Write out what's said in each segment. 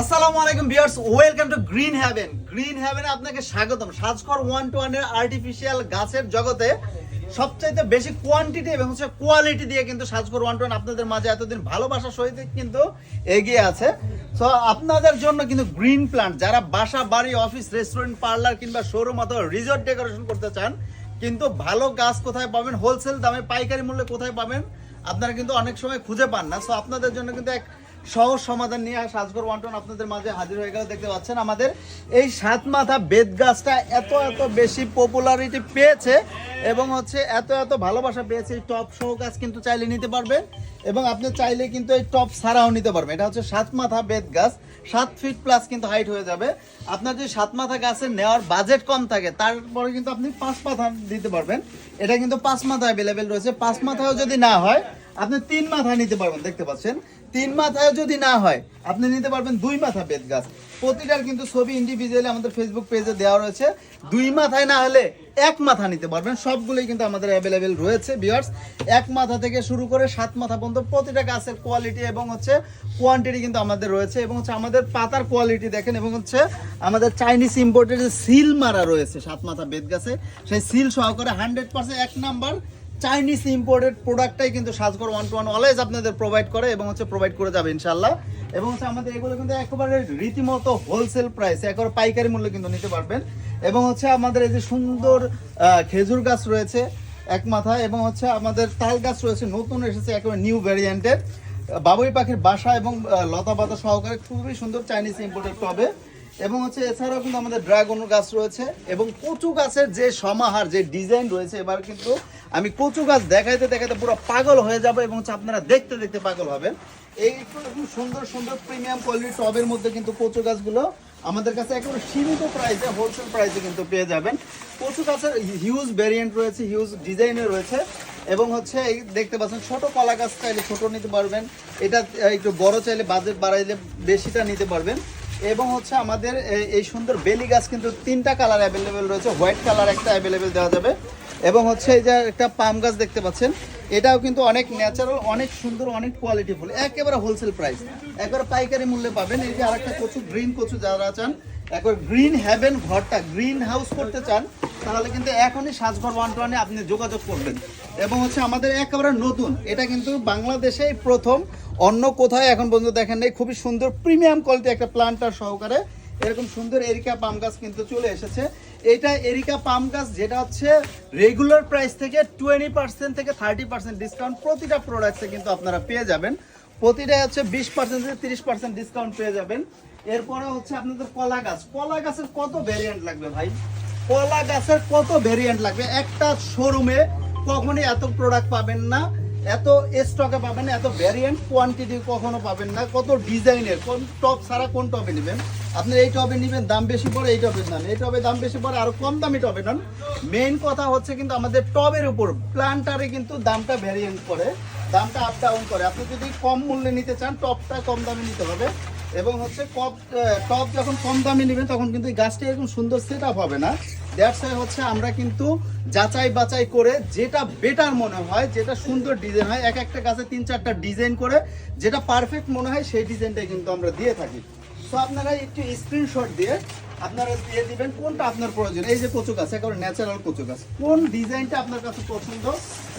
আসসালামু আলাইকুম viewers, welcome to Green Haven. Green হ্যাভেনে আপনাকে স্বাগতম। সাজকর ওয়ান টু ওয়ানের আর্টিফিশিয়াল গাছের জগতে সবচাইতে বেশি কোয়ান্টিটি এবং হচ্ছে কোয়ালিটি দিয়ে কিন্তু সাজকর ওয়ান টু ওয়ান আপনাদের মাঝে এতদিন ভালোবাসার সহিত কিন্তু এগিয়ে আছে। তো আপনাদের জন্য কিন্তু গ্রিন প্ল্যান্ট যারা বাসা, বাড়ি অফিস রেস্টুরেন্ট পার্লার কিংবা শোরুম অথবা রিসোর্ট ডেকোরেশন করতে চান, কিন্তু ভালো গাছ কোথায় পাবেন হোলসেল দামে, পাইকারি মূল্যে কোথায় পাবেন আপনারা কিন্তু অনেক সময় খুঁজে পান না। সো আপনাদের জন্য কিন্তু এক সহজ সমাধান নিয়ে সাজগর ওয়ান্টন আপনাদের মাঝে হাজির হয়ে গেল। দেখতে পাচ্ছেন আমাদের এই সাত মাথা বেদ গাছটা এত এত বেশি পপুলারিটি পেয়েছে এবং হচ্ছে এত এত ভালোবাসা পেয়েছে। এই টপ সহ গাছ কিন্তু চাইলে নিতে পারবেন এবং আপনি চাইলে কিন্তু এই টপ ছাড়াও নিতে পারবেন। এটা হচ্ছে সাত মাথা বেদ গাছ, সাত ফিট প্লাস কিন্তু হাইট হয়ে যাবে। আপনার যদি সাত মাথা গাছের নেওয়ার বাজেট কম থাকে, তারপরে কিন্তু আপনি পাঁচ মাথা দিতে পারবেন। এটা কিন্তু পাঁচ মাথা অ্যাভেলেবেল রয়েছে। পাঁচ মাথাও যদি না হয় আপনি তিন মাথা নিতে পারবেন, দেখতে পাচ্ছেন? তিন মাথায় যদি না হয়, আপনি নিতে পারবেন দুই মাথা বেদ গাছ। প্রতিটার কিন্তু ছবি ইন্ডিভিজুয়ালি আমাদের ফেসবুক পেজে দেওয়া রয়েছে। দুই মাথায় না হলে এক মাথা নিতে পারবেন। সবগুলোই কিন্তু আমাদের অ্যাভেলেবেল রয়েছে বিয়ার্স এক মাথা থেকে শুরু করে সাত মাথা পর্যন্ত প্রতিটা গাছের কোয়ালিটি এবং হচ্ছে কোয়ান্টিটি কিন্তু আমাদের রয়েছে এবং হচ্ছে আমাদের পাতার কোয়ালিটি দেখেন এবং হচ্ছে আমাদের চাইনিজ ইম্পোর্টের যে সিল মারা রয়েছে সাত মাথা বেদ গাছে। সেই সিল সহকারে হান্ড্রেড পার্সেন্ট এক নাম্বার চাইনিজ ইম্পোর্টেড প্রোডাক্টটাই কিন্তু Sajghar one two one always আপনাদের প্রোভাইড করে এবং হচ্ছে প্রোভাইড করে যাবে ইনশাল্লাহ এবং হচ্ছে আমাদের এগুলো কিন্তু একেবারে রীতিমতো হোলসেল প্রাইস একেবারে পাইকারি মূল্যে কিন্তু নিতে পারবেন। এবং হচ্ছে আমাদের এই যে সুন্দর খেজুর গাছ রয়েছে এক মাথায় এবং হচ্ছে আমাদের তাল গাছ রয়েছে, নতুন এসেছে একেবারে নিউ ভ্যারিয়েন্টের বাবুই পাখির বাসা এবং লতা পাতা সহকারে খুবই সুন্দর চাইনিজ ইম্পোর্টেড টবে। এবং হচ্ছে এছাড়াও কিন্তু আমাদের ড্রাগন গাছ রয়েছে এবং কচু গাছের যে সমাহার, যে ডিজাইন রয়েছে, এবার কিন্তু আমি কচু গাছ দেখাইতে দেখাইতে পুরো পাগল হয়ে যাব এবং হচ্ছে আপনারা দেখতে দেখতে পাগল হবেন। এই খুব সুন্দর সুন্দর প্রিমিয়াম কোয়ালিটি টবের মধ্যে কিন্তু কচু গাছগুলো আমাদের কাছে একেবারে সীমিত প্রাইসে হোলসেল প্রাইসে কিন্তু পেয়ে যাবেন। কচু গাছের হিউজ ভ্যারিয়েন্ট রয়েছে হিউজ ডিজাইনে রয়েছে এবং হচ্ছে এই দেখতে পাচ্ছেন ছোট কলা গাছ চাইলে ছোটো নিতে পারবেন। এটা একটু বড় চাইলে বাজেট বাড়াইলে বেশিটা নিতে পারবেন। এবং হচ্ছে আমাদের এই- সুন্দর বেলি গাছ কিন্তু তিনটা কালার অ্যাভেলেবেল রয়েছে। হোয়াইট কালার একটা অ্যাভেলেবেল দেওয়া যাবে। এবং হচ্ছে এই যে একটা পাম গাছ দেখতে পাচ্ছেন, এটাও কিন্তু অনেক ন্যাচারাল অনেক সুন্দর, অনেক কোয়ালিটি ফুল একেবারে হোলসেল প্রাইস একবারে পাইকারি মূল্যে পাবেন। এই যে আরেকটা কচু গ্রিন কচু যারা চান, একবার গ্রিন হ্যাভেন ঘরটা গ্রিন হাউস করতে চান তাহলে কিন্তু এখনই সাজঘর ওয়ান টু ওয়ানে আপনি যোগাযোগ করবেন। এবং হচ্ছে আমাদের একেবারে নতুন, এটা কিন্তু বাংলাদেশেই প্রথম, অন্য কোথায় এখন পর্যন্ত দেখেন নেই। খুবই সুন্দর প্রিমিয়াম কোয়ালিটি একটা প্লান্টার সহকারে এরকম সুন্দর এরিকা পাম গাছ কিন্তু চলে এসেছে। এটা এরিকা পাম গাছ যেটা হচ্ছে রেগুলার প্রাইস থেকে টোয়েন্টি পার্সেন্ট থেকে থার্টি পার্সেন্ট ডিসকাউন্ট প্রতিটা প্রোডাক্টসে কিন্তু আপনারা পেয়ে যাবেন। প্রতিটা হচ্ছে বিশ পার্সেন্ট থেকে তিরিশ পার্সেন্ট ডিসকাউন্ট পেয়ে যাবেন। এরপরে হচ্ছে আপনাদের কলা গাছ। কলা গাছের কত ভ্যারিয়েন্ট লাগবে ভাই? কলা গাছের কত ভেরিয়েন্ট লাগবে? একটা শোরুমে কখনই এত প্রোডাক্ট পাবেন না, এত স্টকে পাবেন না, এত ভ্যারিয়েন্ট কোয়ান্টিটি কখনো পাবেন না, কত ডিজাইনের, কোন টপ ছাড়া কোন টপে নেবেন? আপনি এই টবে নেবেন, দাম বেশি পড়ে এই টবে নেন, এই টবে দাম বেশি পড়ে আরও কম দামি টবে নেন। মেইন কথা হচ্ছে কিন্তু আমাদের টবের উপর প্ল্যান্টারে কিন্তু দামটা ভ্যারিয়েন্ট করে, দামটা আপ ডাউন করে। আপনি যদি কম মূল্যে নিতে চান টপটা কম দামে নিতে হবে। এবং হচ্ছে কপ টপ যখন কম দামে নেবেন, তখন কিন্তু এই গাছটা এরকম সুন্দর সেট আপ হবে না। দ্যাটস হচ্ছে আমরা কিন্তু যাচাই বাছাই করে যেটা বেটার মনে হয়, যেটা সুন্দর ডিজাইন হয়, এক একটা গাছে তিন চারটা ডিজাইন করে, যেটা পারফেক্ট মনে হয়, সেই ডিজাইনটাই কিন্তু আমরা দিয়ে থাকি। সো আপনারা একটু স্ক্রিনশট দিয়ে আপনারা দিয়ে দিবেন, কোনটা আপনার প্রয়োজন? এই যে কচু গাছ, একেবারে ন্যাচারাল কচু গাছ। কোন ডিজাইনটা আপনার কাছে পছন্দ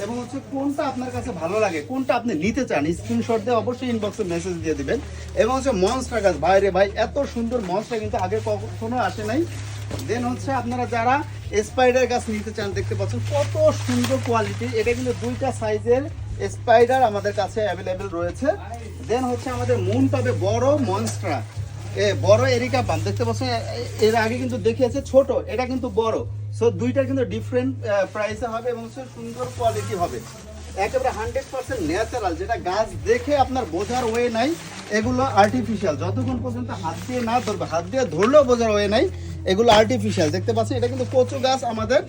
এবং হচ্ছে কোনটা আপনার কাছে ভালো লাগে, কোনটা আপনি নিতে চান স্ক্রিনশট দিয়ে অবশ্যই ইনবক্সে মেসেজ দিয়ে দিবেন। এবং হচ্ছে মনস্টার গাছ, বাইরে ভাই, এত সুন্দর মনস্টার কিন্তু আগে কখনো আসে নাই। দেন হচ্ছে আপনারা যারা স্পাইডার গাছ নিতে চান, দেখতে পাচ্ছেন কত সুন্দর কোয়ালিটি এটা কিন্তু দুইটা সাইজের স্পাইডার আমাদের কাছে অ্যাভেলেবেল রয়েছে। দেন হচ্ছে আমাদের মুন পাবে বড় মনস্ট্রা এ বড় এরিকা পাম দেখতে পাচ্ছেন এর আগে কিন্তু দেখিয়েছে ছোট, এটা কিন্তু বড়। সো দুইটা কিন্তু ডিফারেন্ট প্রাইসে হবে এবং সুন্দর কোয়ালিটি হবে। একেবারে হান্ড্রেড পার্সেন্ট ন্যাচারাল যেটা গাছ দেখে আপনার বোঝার ওয়ে নাই, এগুলো আর্টিফিশিয়াল যতক্ষণ পর্যন্ত হাত দিয়ে না ধরবে, হাত দিয়ে ধরলেও বোঝার ওয়ে নাই। এগুলো আর্টিফিশিয়াল দেখতে পাচ্ছেন? এটা কিন্তু কচু গাছ আমাদের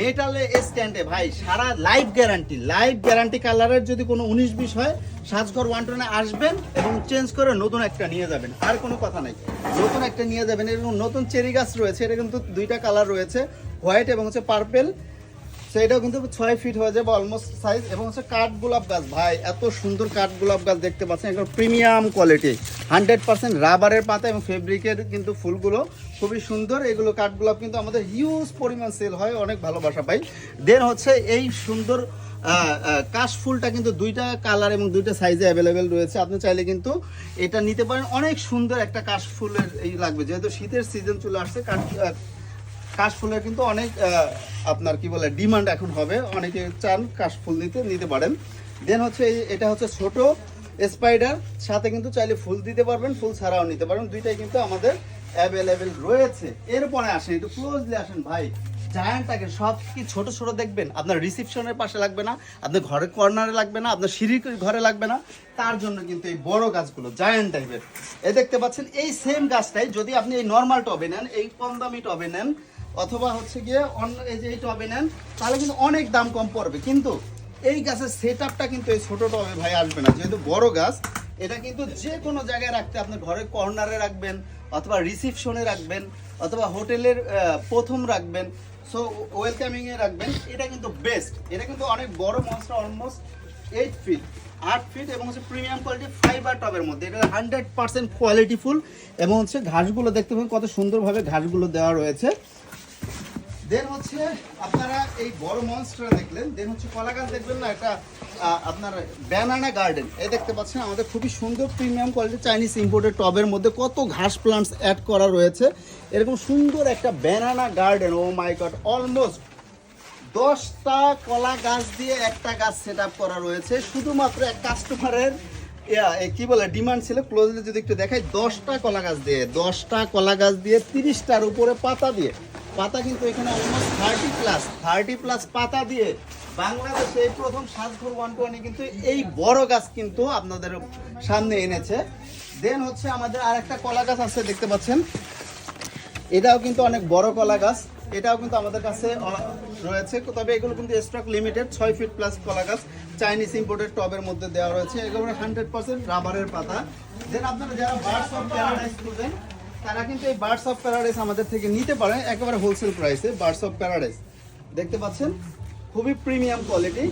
মেটালে স্ট্যান্ডে ভাই, সারা লাইফ গ্যারান্টি লাইফ গ্যারান্টি কালারের যদি কোনো উনিশ বিশ হয়, সাজঘর ওয়ান টনে আসবেন এবং চেঞ্জ করে নতুন একটা নিয়ে যাবেন। আর কোনো কথা নাই। নতুন একটা নিয়ে যাবেন। এরকম নতুন চেরি গাছ রয়েছে। এটা কিন্তু দুইটা কালার রয়েছে হোয়াইট এবং হচ্ছে পার্পেল তো এটাও কিন্তু ছয় ফিট হয়ে যাবে অলমোস্ট সাইজ এবং হচ্ছে কাঠ গোলাপ গাছ। ভাই, এত সুন্দর কাঠ গোলাপ গাছ দেখতে পাচ্ছেন, একদম প্রিমিয়াম কোয়ালিটি হান্ড্রেড পার্সেন্ট রাবারের পাতা এবং ফেব্রিকের কিন্তু ফুলগুলো খুবই সুন্দর। এগুলো কাঠ গোলাপ কিন্তু আমাদের হিউজ পরিমাণ সেল হয়, অনেক ভালোবাসা পাই দেন হচ্ছে এই সুন্দর কাশ ফুলটা কিন্তু দুইটা কালার এবং দুইটা সাইজে অ্যাভেলেবেল রয়েছে। আপনি চাইলে কিন্তু এটা নিতে পারেন। অনেক সুন্দর একটা কাশ ফুলের এই লাগবে। যেহেতু শীতের সিজন চলে আসছে, কাঠ কাশফুলের কিন্তু অনেক আপনার কি বলে ডিমান্ড এখন হবে। অনেকে চান কাশফুল নিতে নিতে পারেন। দেন হচ্ছে এটা হচ্ছে ছোট স্পাইডার সাথে কিন্তু চাইলে ফুল দিতে পারবেন, ফুল ছাড়াও নিতে পারবেন দুইটাই কিন্তু আমাদের অ্যাভেলেবেল রয়েছে। এরপরে আসেন, একটু ক্লোজলি আসেন ভাই। জায়ান্টটাকে সব কি ছোট ছোট দেখবেন? আপনার রিসেপশনের পাশে লাগবে না, আপনার ঘরের কর্নারে লাগবে না, আপনার সিঁড়ির ঘরে লাগবে না। তার জন্য কিন্তু এই বড় গাছগুলো জায়ান্ট টাইপের এ দেখতে পাচ্ছেন, এই সেম গাছটাই, যদি আপনি এই নর্মাল টবে নেন, এই কম দামি টবে নেন অথবা হচ্ছে গিয়ে অন্য এই যে এই টবে নেন, তাহলে কিন্তু অনেক দাম কম পড়বে। কিন্তু এই গাছের সেট আপটা কিন্তু এই ছোট টবে ভাই আসবে না। যেহেতু বড় গাছ, এটা কিন্তু যে কোনো জায়গায় রাখতে আপনার ঘরের কর্নারে রাখবেন, অথবা রিসিপশনে রাখবেন, অথবা হোটেলের প্রথম রাখবেন। সো ওয়েলকামিংয়ে রাখবেন। এটা কিন্তু বেস্ট এটা কিন্তু অনেক বড় মনস্টার অলমোস্ট এইট ফিট আট ফিট এবং হচ্ছে প্রিমিয়াম কোয়ালিটি ফাইবার টবের মধ্যে। এটা হান্ড্রেড পার্সেন্ট কোয়ালিটিফুল এবং হচ্ছে ঘাসগুলো দেখতে পাবেন কত সুন্দরভাবে ঘাসগুলো দেওয়া রয়েছে। দেন হচ্ছে আপনারা এই বড় মনস্টার দেখলেন দেন হচ্ছে কলা গাছ দেখবেন না, একটা আপনার ব্যানানা গার্ডেন এই দেখতে পাচ্ছেন আমাদের খুবই সুন্দর প্রিমিয়াম কোয়ালিটি চাইনিজ ইম্পোর্টেড টবের মধ্যে কত ঘাস প্লান্টস অ্যাড করা রয়েছে। এরকম সুন্দর একটা banana garden oh my God almost দশটা কলা গাছ দিয়ে একটা গাছ সেট আপ করা রয়েছে। শুধুমাত্র এক কাস্টমারের কি বলে ডিমান্ড ছিল। ক্লোজলি যদি একটু দেখাই, দশটা কলা গাছ দিয়ে, দশটা কলা গাছ দিয়ে তিরিশটার উপরে পাতা দিয়ে। পাতা কিন্তু এখানে almost thirty plus thirty plus পাতা দিয়ে বাংলাদেশে এই প্রথম সাজঘর ওয়ান টোয়ানি কিন্তু এই বড় গাছ কিন্তু আপনাদের সামনে এনেছে। দেন হচ্ছে আমাদের আরেকটা কলা গাছ আছে, দেখতে পাচ্ছেন? এটাও কিন্তু অনেক বড় কলা গাছ। এটাও কিন্তু আমাদের কাছে রয়েছে। তবে এগুলো কিন্তু স্টক লিমিটেড ছয় ফিট প্লাস কলা গাছ। চাইনিজ ইম্পোর্টেড টবের মধ্যে দেওয়া রয়েছে। এগুলো হান্ড্রেড পার্সেন্ট রাবারের পাতা। দেন আপনারা যারা বার্ডস অফ প্যারাডাইস করবেন তারা কিন্তু এই বার্ডস অফ প্যারাডাইস আমাদের থেকে নিতে পারেন একেবারে হোলসেল প্রাইসে বার্ডস অফ প্যারাডাইস দেখতে পাচ্ছেন? খুবই প্রিমিয়াম কোয়ালিটি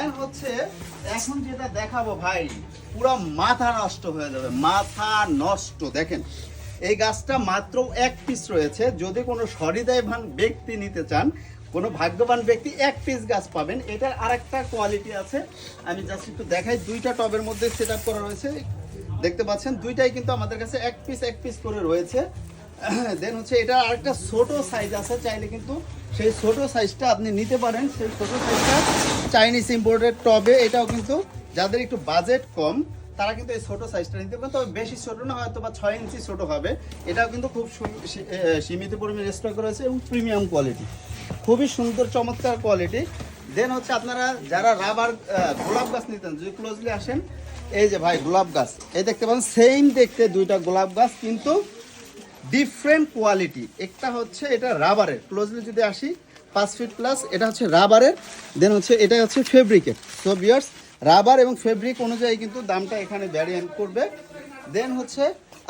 এন্ড হচ্ছে, এখন যেটা দেখাবো ভাই, পুরো মাথা নষ্ট হয়ে যাবে, মাথা নষ্ট। দেখেন, এই গাছটা মাত্র এক পিস রয়েছে। যদি কোনো সহৃদয়বান ব্যক্তি নিতে চান, কোনো ভাগ্যবান ব্যক্তি এক পিস গাছ পাবেন। এটার আরেকটা কোয়ালিটি আছে। আমি জাস্ট একটু দেখাই, দুইটা টবের মধ্যে সেট আপ করা রয়েছে। দেখতে পাচ্ছেন, দুইটাই কিন্তু আমাদের কাছে এক পিস এক পিস করে রয়েছে। দেন হচ্ছে এটা আরেকটা ছোট সাইজ আছে, চাইলে কিন্তু সেই ছোট সাইজটা আপনি নিতে পারেন। সেই ছোট সাইজটা চাইনিজ ইম্পোর্টেড টবে, এটাও কিন্তু যাদের একটু বাজেট কম, তারা কিন্তু এই ছোট সাইজটা নিতে পারেন। তবে বেশি ছোট না, হয়তো বা ছয় ইঞ্চি ছোট হবে। এটাও কিন্তু খুব সীমিত পরিমাণে স্টক রয়েছে এবং প্রিমিয়াম কোয়ালিটি খুবই সুন্দর, চমৎকার কোয়ালিটি দেন হচ্ছে আপনারা যারা রাবার গোলাপ গাছ নিতেন, যদি ক্লোজলি আসেন, এই যে ভাই গোলাপ গাছ, এই দেখতে পাচ্ছেন সেম দেখতে দুইটা গোলাপ গাছ, কিন্তু ডিফারেন্ট কোয়ালিটি একটা হচ্ছে এটা রাবারের ক্লোজলি যদি আসি, পাঁচ ফিট প্লাস এটা হচ্ছে রাবারের দেন হচ্ছে এটা হচ্ছে ফেব্রিকের সো বিয়ার্স রাবার এবং ফেব্রিক অনুযায়ী কিন্তু দামটা এখানে ভ্যারিয়েন্ট করবে। দেন হচ্ছে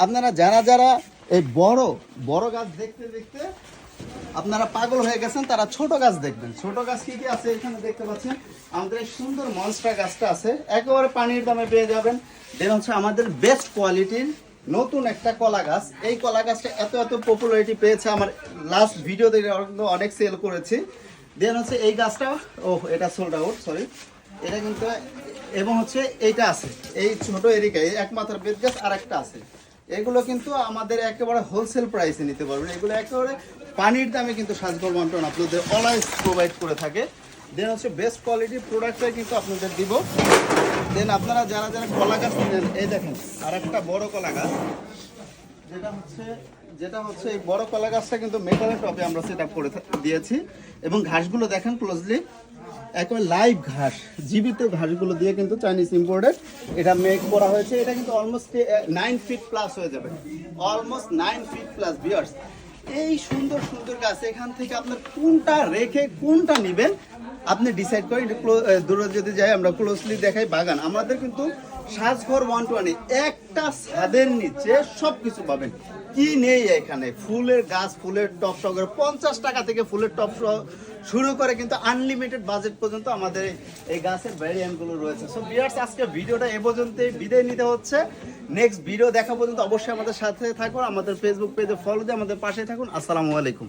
আপনারা যারা যারা এই বড় বড় গাছ দেখতে দেখতে আপনারা পাগল হয়ে গেছেন, তারা ছোট গাছ দেখবেন। ছোট গাছ কি কি আছে এখানে দেখতে পাচ্ছেন? আমাদের সুন্দর মনস্টার গাছটা আছে, একেবারে পানির দামে পেয়ে যাবেন। দেন হচ্ছে আমাদের বেস্ট কোয়ালিটির নতুন একটা কলা গাছ। এই কলা গাছটা এত এত পপুলারিটি পেয়েছে, আমার লাস্ট ভিডিও ভিডিওতে অনেক সেল করেছি। দেন হচ্ছে এই গাছটা ও এটা সোল্ড আউট সরি এটা কিন্তু, এবং হচ্ছে এইটা আছে, এই ছোট এরিকা, এই একমাত্র বেদ গাছ আর একটা আছে। এগুলো কিন্তু আমাদের একেবারে হোলসেল প্রাইসে নিতে পারবেন। এগুলো একেবারে পানির দামে কিন্তু সাজগর বন্টন আপনাদের অলওয়েজ প্রোভাইড করে থাকে। দেন হচ্ছে বেস্ট কোয়ালিটির প্রোডাক্টটাই কিন্তু আপনাদের দিব। দেন আপনারা যারা যারা কলা গাছ নেন এই দেখেন আর একটা বড় কলা গাছ। যেটা হচ্ছে যেটা হচ্ছে এই বড় কলা গাছটা কিন্তু মেটালের টপে আমরা সেট আপ করে দিয়েছি। এবং ঘাসগুলো দেখেন ক্লোজলি একেবারে লাইভ ঘাস, জীবিত ঘাসগুলো দিয়ে কিন্তু চাইনিজ ইম্পোর্টেড এটা মেক করা হয়েছে। এটা কিন্তু অলমোস্ট নাইন ফিট প্লাস হয়ে যাবে। অলমোস্ট নাইন ফিট প্লাস বিয়ার্স এই সুন্দর সুন্দর গাছ, এখান থেকে আপনার কোনটা রেখে কোনটা নেবেন, আপনি ডিসাইড করেন। দূরে যদি যাই, আমরা ক্লোজলি দেখাই বাগান। আমাদের কিন্তু সাজঘর ওয়ান টোয়ানি একটা ছাদের নিচে সব কিছু পাবেন। কি নেই এখানে? ফুলের গাছ, ফুলের টপ সহকারে পঞ্চাশ টাকা থেকে ফুলের টপ সহ শুরু করে কিন্তু আনলিমিটেড বাজেট পর্যন্ত আমাদের এই গাছের ভ্যারিয়েন্টগুলো রয়েছে। সো বিয়ার্স আজকে ভিডিওটা এ পর্যন্তই বিদায় নিতে হচ্ছে। নেক্সট ভিডিও দেখা পর্যন্ত অবশ্যই আমাদের সাথে থাকুন, আমাদের ফেসবুক পেজে ফলো দিয়ে আমাদের পাশে থাকুন। আসসালামু আলাইকুম।